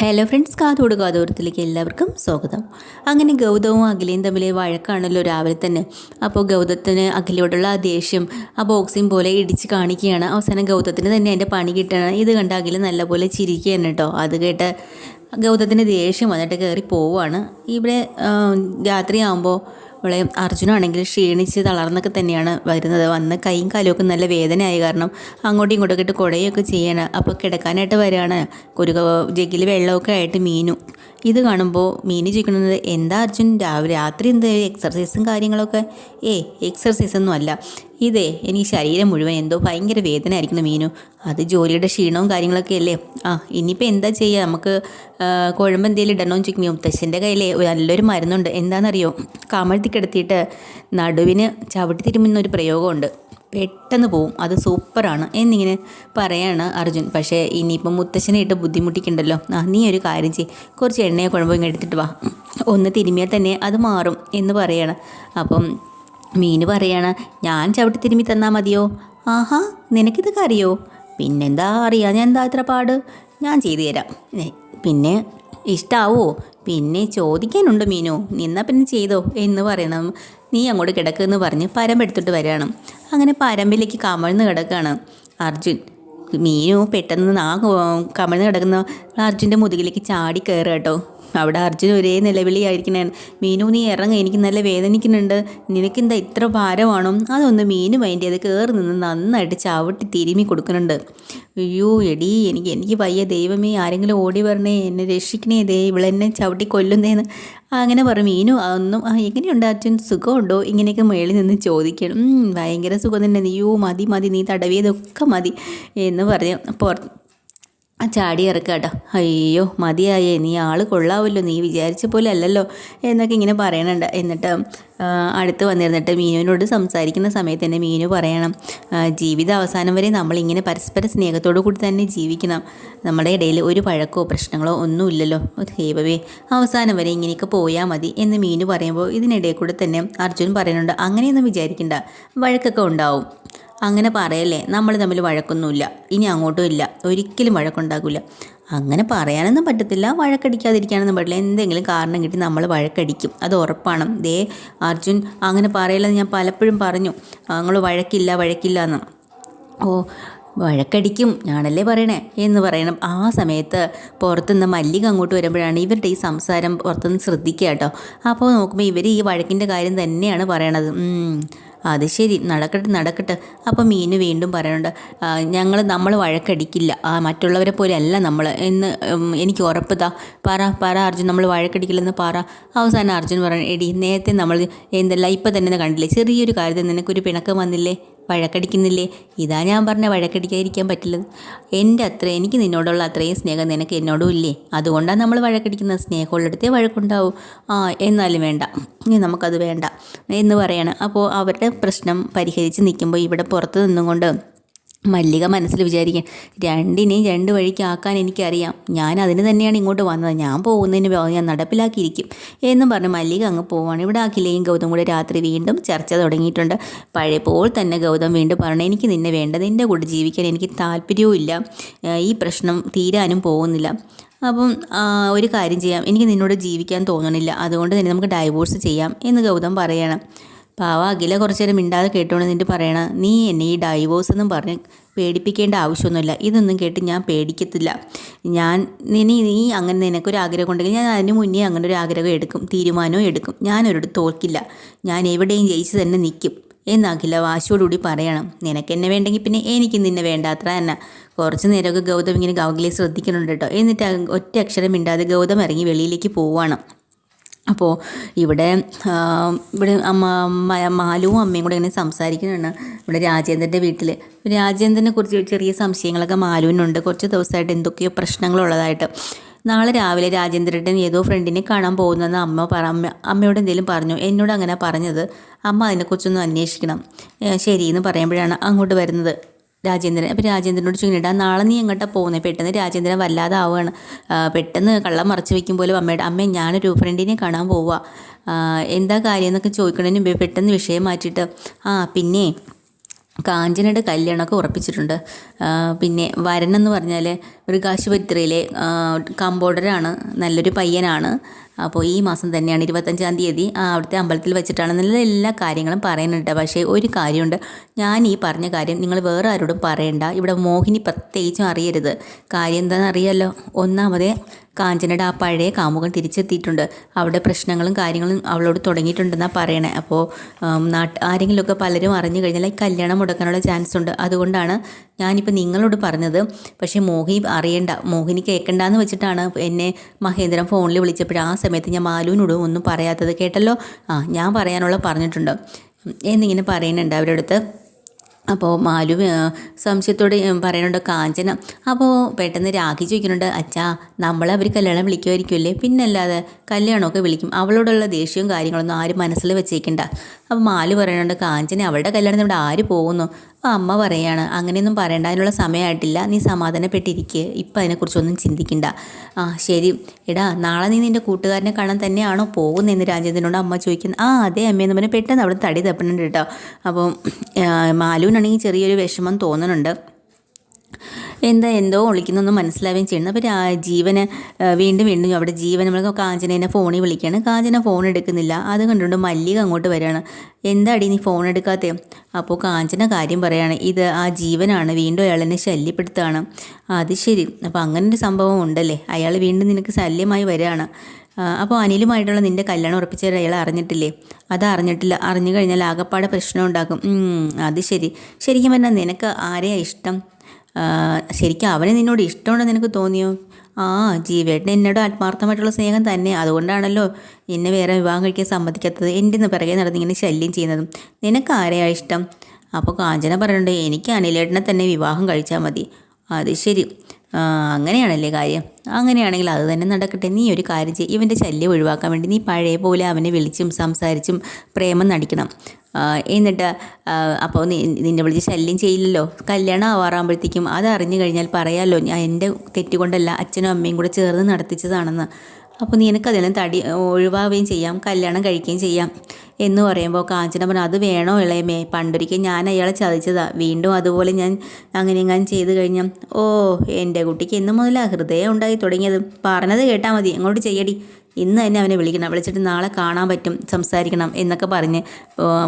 Hello friends കാതോട് കാതോരത്തിലേക്ക് എല്ലാവർക്കും സ്വാഗതം. അങ്ങനെ ഗൗതവും അഖിലയും തമ്മിലെ വഴക്കാണല്ലോ രാവിലെ തന്നെ. അപ്പോൾ ഗൗതത്തിന് അഖിലയോടുള്ള ആ ദേഷ്യം ആ ബോക്സിങ് പോലെ ഇടിച്ച് കാണിക്കുകയാണ്. അവസാനം ഗൗതത്തിന് തന്നെ അതിന്റെ പണി കിട്ടണം. ഇത് കണ്ട അഖില നല്ലപോലെ ചിരിക്കുകയാണ് കേട്ടോ. അത് കേട്ട് ഗൗതത്തിന് ദേഷ്യം വന്നിട്ട് കയറി പോവുകയാണ്. ഇവിടെ രാത്രിയാകുമ്പോൾ അവളെ അർജുനാണെങ്കിൽ ക്ഷീണിച്ച് തളർന്നൊക്കെ തന്നെയാണ് വരുന്നത്. വന്ന് കൈയും കാലുമൊക്കെ നല്ല വേദനയായി. കാരണം അങ്ങോട്ടും ഇങ്ങോട്ടൊക്കെ ഇട്ട് കുടയൊക്കെ ചെയ്യണം. അപ്പോൾ കിടക്കാനായിട്ട് വരികയാണ്. ഒരു ജഗ്ഗിൽ വെള്ളമൊക്കെ ആയിട്ട് മീനു. ഇത് കാണുമ്പോൾ മീനു ചോദിക്കുന്നത് എന്താ അർജുൻ രാവിലെ രാത്രി എന്ത് എക്സർസൈസും കാര്യങ്ങളൊക്കെ? ഏ എക്സർസൈസ് ഒന്നും അല്ല. ഇതേ എനിക്ക് ശരീരം മുഴുവൻ എന്തോ ഭയങ്കര വേദന ആയിരിക്കുന്നു മീനു. അത് ജോലിയുടെ ക്ഷീണവും കാര്യങ്ങളൊക്കെ അല്ലേ? ആ ഇനിയിപ്പോൾ എന്താ ചെയ്യുക നമുക്ക് കുഴമ്പ് എന്തെങ്കിലും ഇടണമെന്ന് ചോദിക്കും. മുത്തശ്ശന്റെ കയ്യിൽ നല്ലൊരു മരുന്നുണ്ട്. എന്താണെന്നറിയോ? കമഴ്ത്തി കിടത്തിയിട്ട് നടുവിന് ചവിട്ടി തിരുമുന്ന ഒരു പ്രയോഗമുണ്ട്. പെട്ടെന്ന് പോവും. അത് സൂപ്പറാണ്. എന്നിങ്ങനെ പറയാണ് അർജുൻ. പക്ഷേ ഇനിയിപ്പം മുത്തശ്ശനെ ഇട്ട് ബുദ്ധിമുട്ടിക്കണ്ടല്ലോ. ആ നീ ഒരു കാര്യം ചെയ്യ്. കുറച്ച് എണ്ണയോ കുഴമ്പോ എടുത്തിട്ട് വാ. ഒന്ന് തിരുമിയാൽ തന്നെ അത് മാറും എന്ന് പറയാണ്. അപ്പം മീന് പറയാണ് ഞാൻ ചവിട്ടി തിരുമ്മി തന്നാൽ മതിയോ? ആഹാ നിനക്കിതൊക്കെ അറിയോ പിന്നെന്താ അറിയാം ഞാൻ എന്താ ഇത്ര പാട്? ഞാൻ ചെയ്തു തരാം. പിന്നെ ഇഷ്ടാവോ. പിന്നെ ചോദിക്കാനുണ്ട് മീനു. നിന്നാ പിന്നെ ചെയ്തോ എന്ന് പറയണം. നീ അങ്ങോട്ട് കിടക്കുമെന്ന് പറഞ്ഞ് പരമ്പെടുത്തിട്ട് വരികയാണ് അങ്ങനെ പരമ്പിലേക്ക് കമഴ്ന്ന് കിടക്കുകയാണ് അർജുൻ. മീനു പെട്ടെന്ന് ആ കമഴ്ന്ന് കിടക്കുന്ന അർജുന്റെ മുതുകിലേക്ക് ചാടി കയറുക കേട്ടോ. അവിടെ അർജുൻ ഒരേ നിലവിളിയായിരിക്കണേ മീനു നീ ഇറങ്ങ എനിക്ക് നല്ല വേദനിക്കുന്നുണ്ട്. നിനക്കെന്താ ഇത്ര ഭാരമാണോ? അതൊന്ന് മീനു അതിന്റെ അത് കയറി നിന്ന് നന്നായിട്ട് ചവിട്ടി തിരുമി കൊടുക്കുന്നുണ്ട്. അയ്യോ എടി എനിക്ക് എനിക്ക് വയ്യ. ദൈവമേ ആരെങ്കിലും ഓടി വരണേ. എന്നെ രക്ഷിക്കണേ. ദേ ഇവളെന്നെ ചവിട്ടി കൊല്ലുന്നേന്ന്. അങ്ങനെ പറഞ്ഞു മീനു അതൊന്നും എങ്ങനെയുണ്ട് അച്ഛൻ സുഖമുണ്ടോ? ഇങ്ങനെയൊക്കെ മേളിൽ നിന്ന് ചോദിക്കണം. ഭയങ്കര സുഖം തന്നെ. നീയോ മതി മതി. നീ തടവിയതൊക്കെ മതി എന്ന് പറഞ്ഞു പുറത്ത് ചാടി ഇറക്കുക കേട്ടോ അയ്യോ മതിയായേ നീ ആൾ കൊള്ളാവല്ലോ നീ വിചാരിച്ച പോലെ അല്ലല്ലോ എന്നൊക്കെ ഇങ്ങനെ പറയണുണ്ട്. എന്നിട്ട് ആ, അടുത്ത് വന്നിരുന്നിട്ട് മീനുവിനോട് സംസാരിക്കുന്ന സമയത്ത് തന്നെ മീനു പറയണം ആ, ജീവിത അവസാനം വരെ നമ്മളിങ്ങനെ പരസ്പര സ്നേഹത്തോടു കൂടി തന്നെ ജീവിക്കണം. നമ്മുടെ ഇടയിൽ ഒരു പഴക്കോ പ്രശ്നങ്ങളോ ഒന്നുമില്ലല്ലോ ദൈവവേ അവസാനം വരെ ഇങ്ങനെയൊക്കെ പോയാൽ മതി എന്ന് മീനു പറയുമ്പോൾ ഇതിനിടയിൽ കൂടെ തന്നെ അർജുൻ പറയുന്നുണ്ട് അങ്ങനെയൊന്നും വിചാരിക്കണ്ട വഴക്കൊക്കെ ഉണ്ടാവും. അങ്ങനെ പറയല്ലേ നമ്മൾ തമ്മിൽ വഴക്കൊന്നുമില്ല. ഇനി അങ്ങോട്ടും ഇല്ല. ഒരിക്കലും വഴക്കുണ്ടാകില്ല അങ്ങനെ പറയാനൊന്നും പറ്റത്തില്ല. വഴക്കടിക്കാതിരിക്കാനൊന്നും പറ്റില്ല. എന്തെങ്കിലും കാരണം കിട്ടി നമ്മൾ വഴക്കടിക്കും. അത് ഉറപ്പാണ്. ദേ അർജുൻ അങ്ങനെ പറയില്ലെന്ന് ഞാൻ പലപ്പോഴും പറഞ്ഞു. ഞങ്ങൾ വഴക്കില്ല വഴക്കില്ല എന്ന്. ഓ വഴക്കടിക്കും. ഞാനല്ലേ പറയണേ? എന്ന് പറയണം. ആ സമയത്ത് പുറത്തുനിന്ന് മല്ലിക അങ്ങോട്ട് വരുമ്പോഴാണ് ഇവരുടെ ഈ സംസാരം പുറത്തുനിന്ന് ശ്രദ്ധിക്കുക കേട്ടോ. അപ്പോൾ നോക്കുമ്പോൾ ഇവർ ഈ വഴക്കിന്റെ കാര്യം തന്നെയാണ് പറയണത്. അത് ശരി നടക്കട്ടെ നടക്കട്ടെ. അപ്പോൾ മീന് വീണ്ടും പറയുന്നുണ്ട് ഞങ്ങൾ നമ്മൾ വഴക്കടിക്കില്ല. ആ മറ്റുള്ളവരെ പോലെ അല്ല നമ്മൾ എന്ന് എനിക്ക് ഉറപ്പതാ പറ പറ അർജുൻ നമ്മൾ വഴക്കടിക്കില്ലെന്ന് പറ. അവസാനം അർജുൻ പറയണം എടി നേരത്തെ നമ്മൾ എന്തല്ല ഇപ്പം തന്നെ കണ്ടില്ലേ? ചെറിയൊരു കാര്യത്തിൽ നിനക്കൊരു പിണക്കം വന്നില്ലേ? വഴക്കടിക്കുന്നില്ലേ? ഇതാ ഞാൻ പറഞ്ഞ വഴക്കടിക്കാതിരിക്കാൻ പറ്റില്ല എന്റെ അത്ര എനിക്ക് നിന്നോടുള്ള അത്രയും സ്നേഹം നിനക്ക് എന്നോടും ഇല്ലേ? അതുകൊണ്ടാണ് നമ്മൾ വഴക്കടിക്കുന്നത്. സ്നേഹമുള്ളിടത്തേ വഴക്കുണ്ടാവും. ആ എന്നാലും വേണ്ട. ഇനി നമുക്കത് വേണ്ട എന്ന് പറയണം. അപ്പോൾ അവരുടെ പ്രശ്നം പരിഹരിച്ച് നിൽക്കുമ്പോൾ ഇവിടെ പുറത്ത് നിന്നുകൊണ്ട് മല്ലിക മനസ്സിൽ വിചാരിക്കും രണ്ടിനെയും രണ്ട് വഴിക്ക് ആക്കാൻ എനിക്കറിയാം. ഞാൻ അതിന് തന്നെയാണ് ഇങ്ങോട്ട് വന്നത്. ഞാൻ പോകുന്നതിന് ഞാൻ നടപ്പിലാക്കിയിരിക്കും. എന്നും പറഞ്ഞ് മല്ലിക അങ്ങ് പോവാണ്. ഇവിടെ അഖിലയും ഗൗതം കൂടെ രാത്രി വീണ്ടും ചർച്ച തുടങ്ങിയിട്ടുണ്ട്. പഴയപ്പോൾ തന്നെ ഗൗതം വീണ്ടും പറഞ്ഞു എനിക്ക് നിന്നെ വേണ്ട. നിന്റെ കൂടെ ജീവിക്കാൻ എനിക്ക് താല്പര്യവും ഈ പ്രശ്നം തീരാനും പോകുന്നില്ല. അപ്പം ഒരു കാര്യം ചെയ്യാം. എനിക്ക് നിന്നോട് ജീവിക്കാൻ തോന്നണില്ല. അതുകൊണ്ട് തന്നെ നമുക്ക് ഡൈവോഴ്സ് ചെയ്യാം. എന്ന് ഗൗതം പറയണം. പാവ അഖില കുറച്ചു നേരം മിണ്ടാതെ കേട്ടോണ്ട് നിന്നിട്ട് പറയണ നീ എന്നെ ഈ ഡൈവോഴ്സ് എന്നും പറഞ്ഞ് പേടിപ്പിക്കേണ്ട ആവശ്യമൊന്നുമില്ല. ഇതൊന്നും കേട്ട് ഞാൻ പേടിക്കത്തില്ല. ഞാൻ ഇനി നീ അങ്ങനെ നിനക്കൊരു ആഗ്രഹം ഉണ്ടെങ്കിൽ ഞാൻ അതിന് മുന്നേ അങ്ങനെ ഒരു ആഗ്രഹം എടുക്കും തീരുമാനവും എടുക്കും. ഞാനൊരിടത്ത് തോൽക്കില്ല. ഞാൻ എവിടെയും ജയിച്ച് തന്നെ നിൽക്കും. എന്ന് അഖില വാശിയോടുകൂടി പറയണം. നിനക്ക് എന്നെ വേണ്ടെങ്കിൽ പിന്നെ എനിക്ക് നിന്നെ വേണ്ട അത്ര തന്നെ. കുറച്ച് നേരമൊക്കെ ഗൗതം ഇങ്ങനെ ഗൗഗിലെ ശ്രദ്ധിക്കുന്നുണ്ട് കേട്ടോ. എന്നിട്ട് ഒറ്റ അക്ഷരം മിണ്ടാതെ ഗൗതം ഇറങ്ങി വെളിയിലേക്ക് പോവാണ്. അപ്പോൾ ഇവിടെ ഇവിടെ അമ്മ മാലുവും അമ്മയും കൂടെ ഇങ്ങനെ സംസാരിക്കുന്നുണ്ട്. ഇവിടെ രാജേന്ദ്രന്റെ വീട്ടിൽ രാജേന്ദ്രനെ കുറിച്ച് ചെറിയ സംശയങ്ങളൊക്കെ മാലുവിനുണ്ട്. കുറച്ച് ദിവസമായിട്ട് എന്തൊക്കെയോ പ്രശ്നങ്ങളുള്ളതായിട്ട്. നാളെ രാവിലെ രാജേന്ദ്രന്റെ ഏതോ ഫ്രണ്ടിനെ കാണാൻ പോകുന്നെന്ന് അമ്മ പറ അമ്മ അമ്മയോട് എന്തെങ്കിലും പറഞ്ഞു. എന്നോട് അങ്ങനെ പറഞ്ഞത്. അമ്മ അതിനെക്കുറിച്ചൊന്ന് അന്വേഷിക്കണം. ശരി ശരിയെന്ന് പറയുമ്പോഴാണ് അങ്ങോട്ട് വരുന്നത്. രാജേന്ദ്രൻ. അപ്പോൾ രാജേന്ദ്രനോട് ചോദിക്കണ്ട നാളെ നീ എങ്ങോട്ടാ പോകുന്നത് പെട്ടെന്ന് രാജേന്ദ്രൻ വല്ലാതെ ആവുകയാണ്. പെട്ടെന്ന് കള്ളം മറച്ചു വെക്കും പോലും അമ്മയുടെ അമ്മ ഞാനൊരു ഫ്രണ്ടിനെ കാണാൻ പോവുക എന്താ കാര്യം എന്നൊക്കെ ചോദിക്കണതിന് മുമ്പേ പെട്ടെന്ന് വിഷയം മാറ്റിയിട്ട് ആ പിന്നെ കാഞ്ചനയുടെ കല്യാണമൊക്കെ ഉറപ്പിച്ചിട്ടുണ്ട്. പിന്നെ വരനെന്ന് പറഞ്ഞാൽ മൃഗാശുപത്രിയിലെ കമ്പോഡറാണ് നല്ലൊരു പയ്യനാണ്. അപ്പോൾ ഈ മാസം തന്നെയാണ് ഇരുപത്തഞ്ചാം തീയതി അവിടുത്തെ അമ്പലത്തിൽ വെച്ചിട്ടാണ് നല്ല എല്ലാ കാര്യങ്ങളും പറയുന്നുണ്ട്. പക്ഷേ ഒരു കാര്യമുണ്ട് ഞാൻ ഈ പറഞ്ഞ കാര്യം നിങ്ങൾ വേറെ ആരോടും പറയണ്ട. ഇവിടെ മോഹിനി പ്രത്യേകിച്ചും അറിയരുത്. കാര്യം എന്താണെന്ന് അറിയാമല്ലോ ഒന്നാമതേ കാഞ്ചനയുടെ ആ പഴയ കാമുകൻ തിരിച്ചെത്തിയിട്ടുണ്ട്. അവിടെ പ്രശ്നങ്ങളും കാര്യങ്ങളും അവളോട് തുടങ്ങിയിട്ടുണ്ടെന്നാണ് പറയണേ. അപ്പോൾ നാട്ട് ആരെങ്കിലുമൊക്കെ പലരും അറിഞ്ഞു കഴിഞ്ഞാൽ കല്യാണം മുടക്കാനുള്ള ചാൻസ് ഉണ്ട് അതുകൊണ്ടാണ് ഞാനിപ്പോൾ നിങ്ങളോട് പറഞ്ഞത്. പക്ഷേ മോഹി അറിയണ്ട മോഹിനി കേൾക്കണ്ടെന്ന് വെച്ചിട്ടാണ് എന്നെ മഹേന്ദ്രൻ ഫോണിൽ വിളിച്ചപ്പോൾ ആ സമയത്ത് ഞാൻ മാലുവിനോടും ഒന്നും പറയാത്തത് കേട്ടല്ലോ? ആ ഞാൻ പറയാനുള്ള പറഞ്ഞിട്ടുണ്ട്. എന്നിങ്ങനെ പറയുന്നുണ്ട് അവരുടെ അടുത്ത് അപ്പോൾ മാലു സംശയത്തോട് പറയുന്നുണ്ട് കാഞ്ചന. അപ്പോൾ പെട്ടെന്ന് രാഖി ചോദിക്കുന്നുണ്ട് അച്ഛാ നമ്മളെ അവർ കല്യാണം വിളിക്കുമായിരിക്കുമല്ലേ പിന്നല്ലാതെ കല്യാണമൊക്കെ വിളിക്കും. അവളോടുള്ള ദേഷ്യവും കാര്യങ്ങളൊന്നും ആരും മനസ്സിൽ വെച്ചേക്കണ്ട. അപ്പോൾ മാലു പറയുന്നുണ്ട് കാഞ്ചന അവളുടെ കല്യാണത്തിന് ആര് പോകുന്നു? അപ്പോൾ അമ്മ പറയാണ് അങ്ങനെയൊന്നും പറയണ്ട അതിനുള്ള സമയമായിട്ടില്ല നീ സമാധാനപ്പെട്ടിരിക്കുക ഇപ്പം അതിനെക്കുറിച്ചൊന്നും ചിന്തിക്കണ്ട. ആ ശരി. എടാ നാളെ നീ നിന്റെ കൂട്ടുകാരനെ കാണാൻ തന്നെയാണോ പോകുന്നതെന്ന് രാജേന്ദ്രനോട് അമ്മ ചോദിക്കുന്നത് ആ അതെ അമ്മയെന്ന് പറഞ്ഞാൽ പെട്ടെന്ന് അവിടെ തടി തപ്പണുണ്ട് കേട്ടോ. അപ്പം മാലുവിനാണെങ്കിൽ ചെറിയൊരു വിഷമം തോന്നുന്നുണ്ട് എന്താ എന്തോ ഒളിക്കുന്നൊന്നും മനസ്സിലാവുകയും ചെയ്യുന്നു. അപ്പോൾ ജീവന് വീണ്ടും വീണ്ടും അവിടെ ജീവൻ നമ്മൾ കാഞ്ചനേനെ ഫോണിൽ വിളിക്കുകയാണ്. കാഞ്ചന ഫോൺ എടുക്കുന്നില്ല. അത് കണ്ടുകൊണ്ട് മല്ലിക അങ്ങോട്ട് വരികയാണ്. എന്താടി നീ ഫോൺ എടുക്കാത്തേ? അപ്പോൾ കാഞ്ചന കാര്യം പറയാണ്. ഇത് ആ ജീവനാണ്. വീണ്ടും അയാൾ എന്നെ ശല്യപ്പെടുത്തുകയാണ്. അത് ശരി. അപ്പോൾ അങ്ങനെ ഒരു സംഭവം ഉണ്ടല്ലേ? അയാൾ വീണ്ടും നിനക്ക് ശല്യമായി വരികയാണ്. അപ്പോൾ അനിലുമായിട്ടുള്ള നിന്റെ കല്യാണം ഉറപ്പിച്ച അയാൾ അറിഞ്ഞിട്ടില്ലേ? അത് അറിഞ്ഞിട്ടില്ല. അറിഞ്ഞു കഴിഞ്ഞാൽ ആകപ്പാടെ പ്രശ്നം ഉണ്ടാക്കും അത് ശരി. ശരിക്കും പറഞ്ഞാൽ നിനക്ക് ആരെയാണ് ഇഷ്ടം? ശരിക്കും അവനെ നിന്നോട് ഇഷ്ടമുണ്ടെന്ന് നിനക്ക് തോന്നിയോ? ആ ജീവേട്ടൻ എന്നോട് ആത്മാർത്ഥമായിട്ടുള്ള സ്നേഹം തന്നെ. അതുകൊണ്ടാണല്ലോ എന്നെ വേറെ വിവാഹം കഴിക്കാൻ സമ്മതിക്കാത്തത്. എന്റെ നിന്ന് പിറകെ നടന്ന് ഇങ്ങനെ ശല്യം ചെയ്യുന്നതും. നിനക്ക് ആരെയാ ഇഷ്ടം? അപ്പോൾ കാഞ്ചന പറയുന്നുണ്ട് എനിക്ക് അനിലേട്ടനെ തന്നെ വിവാഹം കഴിച്ചാൽ മതി. അത് ശരി. അങ്ങനെയാണല്ലേ കാര്യം? അങ്ങനെയാണെങ്കിൽ അത് തന്നെ നടക്കട്ടെ. നീ ഒരു കാര്യം ചെയ്യും. ഇവന്റെ ശല്യം ഒഴിവാക്കാൻ വേണ്ടി നീ പഴയ പോലെ അവനെ വിളിച്ചും സംസാരിച്ചും പ്രേമം നടിക്കണം. എന്നിട്ട് അപ്പോൾ നിന്നെ വിളിച്ച് ശല്യം ചെയ്യില്ലല്ലോ. കല്യാണം ആവാറാകുമ്പോഴത്തേക്കും അത് അറിഞ്ഞു കഴിഞ്ഞാൽ പറയാമല്ലോ ഞാൻ എന്റെ തെറ്റുകൊണ്ടല്ല അച്ഛനും അമ്മയും കൂടെ ചേർന്ന് നടത്തിച്ചതാണെന്ന്. അപ്പോൾ നിനക്ക് അതിനെ തടി ഒഴിവാവുകയും ചെയ്യാം കല്യാണം കഴിക്കുകയും ചെയ്യാം എന്ന് പറയുമ്പോൾ കാഞ്ചന പറഞ്ഞു അത് വേണോ ഇളയമേ? പണ്ടൊരിക്കൽ ഞാൻ അയാളെ ചതിച്ചതാ. വീണ്ടും അതുപോലെ ഞാൻ അങ്ങനെ ഞാൻ ചെയ്തു കഴിഞ്ഞാൽ ഓ എന്റെ കുട്ടിക്ക് എന്ന് മുതലാണ് ഹൃദയം ഉണ്ടായി തുടങ്ങിയത്. പറഞ്ഞത് കേട്ടാൽ മതി. അങ്ങോട്ട് ചെയ്യടി. ഇന്ന് തന്നെ അവനെ വിളിക്കണം. വിളിച്ചിട്ട് നാളെ കാണാൻ പറ്റും സംസാരിക്കണം എന്നൊക്കെ പറഞ്ഞ്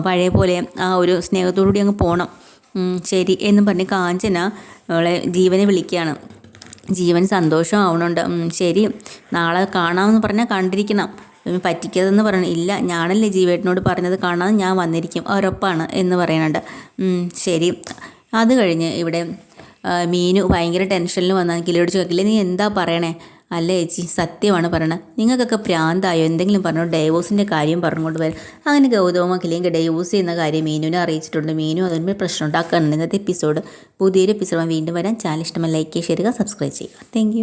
പഴയ പോലെ ആ ഒരു സ്നേഹത്തോടുകൂടി അങ്ങ് പോകണം ശരി എന്നും പറഞ്ഞ് കാഞ്ചന അവളെ ജീവനെ വിളിക്കുകയാണ്. ജീവൻ സന്തോഷം ആവണുണ്ട്. ശരി. നാളെ കാണാമെന്ന് പറഞ്ഞാൽ കണ്ടിരിക്കണം. പറ്റിക്കരുതെന്ന് പറയണം. ഇല്ല ഞാനല്ലേ ജീവേട്ടനോട് പറഞ്ഞത് കാണാതെ ഞാൻ വന്നിരിക്കും. ഉറപ്പാണ് എന്ന് പറയുന്നുണ്ട് ശരി. അത് കഴിഞ്ഞ് ഇവിടെ മീനു ഭയങ്കര ടെൻഷനിൽ വന്നാൽ കിലോട് ചോദിക്കില്ലേ നീ എന്താ പറയണേ? അല്ല ചേച്ചി? സത്യമാണ് പറയണത് നിങ്ങൾക്കൊക്കെ പ്രാന്തായോ? എന്തെങ്കിലും പറഞ്ഞു? ഡൈവോഴ്സിന്റെ കാര്യം പറഞ്ഞുകൊണ്ട് വരും അങ്ങനെ ഗൗതമ കിളിയെങ്കിൽ ഡൈവോഴ്സ് ചെയ്യുന്ന കാര്യം മീനുവിനെ അറിയിച്ചിട്ടുണ്ട്. മീനു അതിന്മേൽ പ്രശ്നം ഉണ്ടാക്കാറുണ്ട്. ഇന്നത്തെ എപ്പിസോഡ് പുതിയൊരു എപ്പിസോഡ് വീണ്ടും വരാൻ ചാനൽ ഇഷ്ടമായി ലൈക്ക് ചെയ്യുക സബ്സ്ക്രൈബ് ചെയ്യുക താങ്ക്